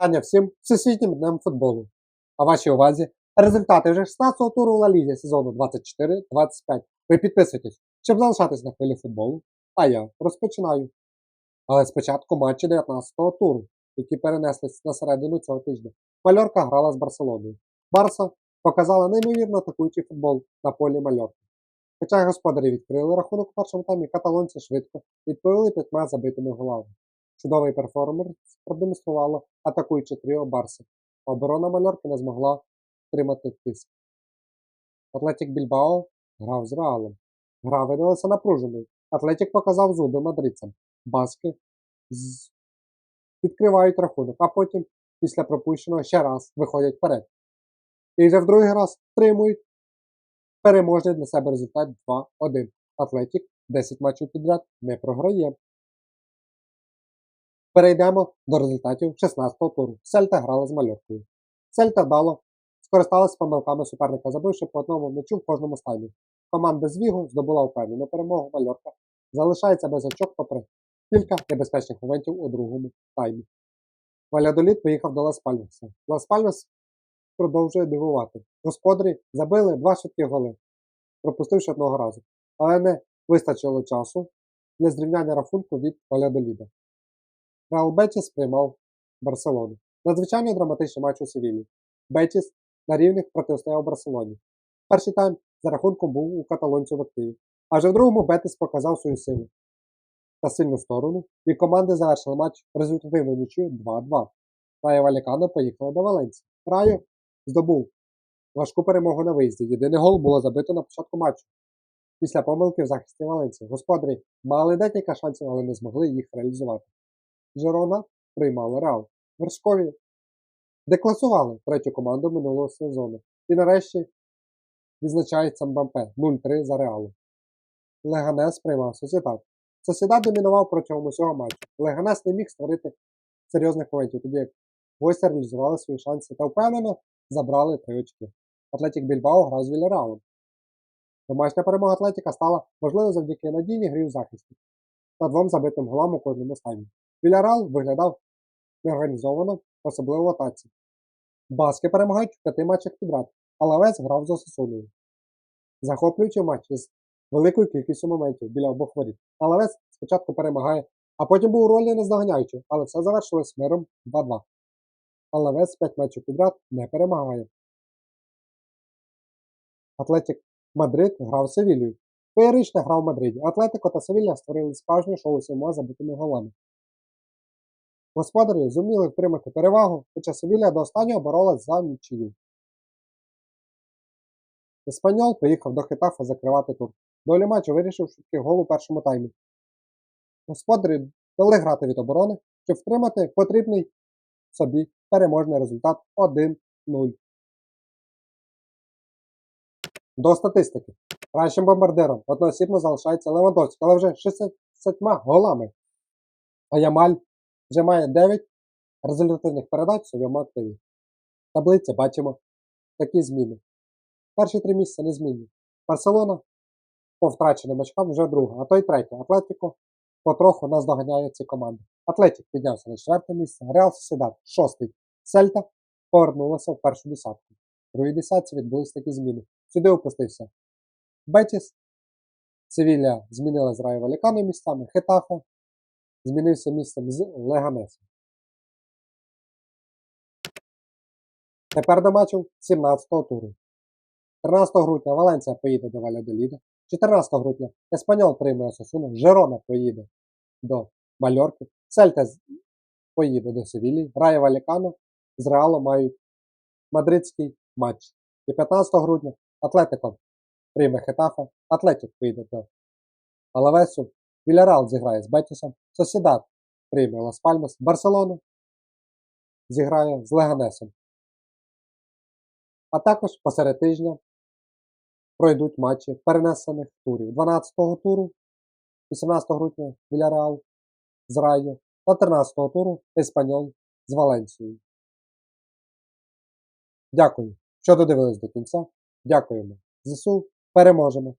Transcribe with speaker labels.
Speaker 1: Вітання всім всесвітнім днем футболу. А вашій увазі результати вже 16-го туру Ла Лізі сезону 24-25. Ви підписуйтесь, щоб залишатись на хвилі футболу. А я розпочинаю. Але спочатку матчі 19-го туру, які перенеслись на середину цього тижня. Мальорка грала з Барселоною. Барса показала неймовірно атакуючий футбол на полі Мальорки. Хоча господарі відкрили рахунок у першому таймі, каталонці швидко відповіли п'ятьма забитими голами. Чудовий перформанс продемонструвало атакуюче тріо Барси. Оборона Мальорки не змогла тримати тиск. Атлетік Більбао грав з Реалом. Гра видалася напруженою. Атлетік показав зуби мадридцям. Баски з... відкривають рахунок, а потім, після пропущеного, ще раз виходять вперед. І вже в другий раз втримують переможний для себе результат 2-1. Атлетік 10 матчів підряд не програє. Перейдемо до результатів 16-го туру. Сельта грала з Мальоркою. Сельта вдало скористалася помилками суперника, забивши по одному м'ячу в кожному стайні. Команда з Вігу здобула впевнену перемогу Мальорка. Залишається без очок попри кілька небезпечних моментів у другому таймі. Валядоліт поїхав до Лас-Пальмаса. Лас-Пальмас продовжує дивувати. Господарі забили два швидкі голи, пропустивши одного разу. Але не вистачило часу для зрівняння рахунку від Валядоліда. Реал Бетіс приймав Барселону. Надзвичайно драматичний матч у Севілі. Бетіс на рівних протистояв Барселоні. Перший тайм за рахунком був у каталонців в активі. А в другому Бетіс показав свою силу та сильну сторону, і команди завершили матч результативною нічю 2-2. Райо Валікано поїхала до Валенції. Райо здобув важку перемогу на виїзді. Єдиний гол було забито на початку матчу. Після помилки в захисті Валенції. Господарі мали декілька шансів, але не змогли їх реалізувати. Жерона приймали Реал. Вершкові декласували третю команду минулого сезону. І нарешті відзначається Мбампе 0-3 за Реалу. Леганес приймав Сосідат. Сосідат домінував протягом усього матчу. Леганес не міг створити серйозних моментів, тоді як гості реалізували свої шанси та впевнено забрали три очки. Атлетік Більбао грав з Вільяреалом. Домашня перемога Атлетіка стала можливою завдяки надійній грі в захисті та двом забитим голам у кожному стані. Вільярал виглядав неорганізовано, особливо в атаці. Баски перемагають в п'яти матчах підряд, а Лавець грав за Сосуною. Захоплюючи матч із великою кількістю моментів біля обох воріт. А Лавець спочатку перемагає, а потім був у ролі наздоганяючи, але все завершилось миром 2-2. А Лавець 5 матчів підряд не перемагає. Атлетік Мадрид грав з Севілією. Феєрична гра в Мадриді. Атлетико та Севілля створили справжнє шоу сьома забитими голами. Господарі зуміли втримати перевагу, хоча Севілля до останнього боролась за нічию. Еспаньол поїхав до Хетафа закривати тур. Долі матчу вирішив швидкий гол у першому таймі. Господарі дали грати від оборони, щоб втримати потрібний собі переможний результат 1-0. До статистики. Кращим бомбардиром одноосібно залишається Левандовський, але вже 60 голами. А Ямаль вже має 9 результативних передач своєму активі. В таблиці бачимо такі зміни. Перші три місця не змінні. Барселона по втраченим очкам вже друга, а то й третя. Атлетико потроху наздоганяє ці команди. Атлетік піднявся на четверте місце, Реал Сосідат шостий. Сельта повернулася в першу десятку. В другій десятці відбулись такі зміни. Сюди опустився Бетіс, Севілля змінила з Райо Валікано місцями, Хетафе змінився місцем з Леганесом. Тепер до матчів 17-го туру. 13 грудня Валенція поїде до Валядоліда. 14 грудня Еспаньол прийме Осасуну, Жерона поїде до Мальорки, Сельта поїде до Севілії, Райо Валікано з Реалом мають мадридський матч. І 15 грудня Атлетико прийме Хетафе, Атлетик поїде до Алавесу, Вільярал зіграє з Бетісом, Сосідат прийме Лас Пальмас, Барселона зіграє з Леганесом. А також посеред тижня пройдуть матчі перенесених турів 12-го туру, 18 грудня Вільяреал з Райо та 13-го туру Еспаньол з Валенцією. Дякую, що додивились до кінця. Дякуємо. ЗСУ переможемо!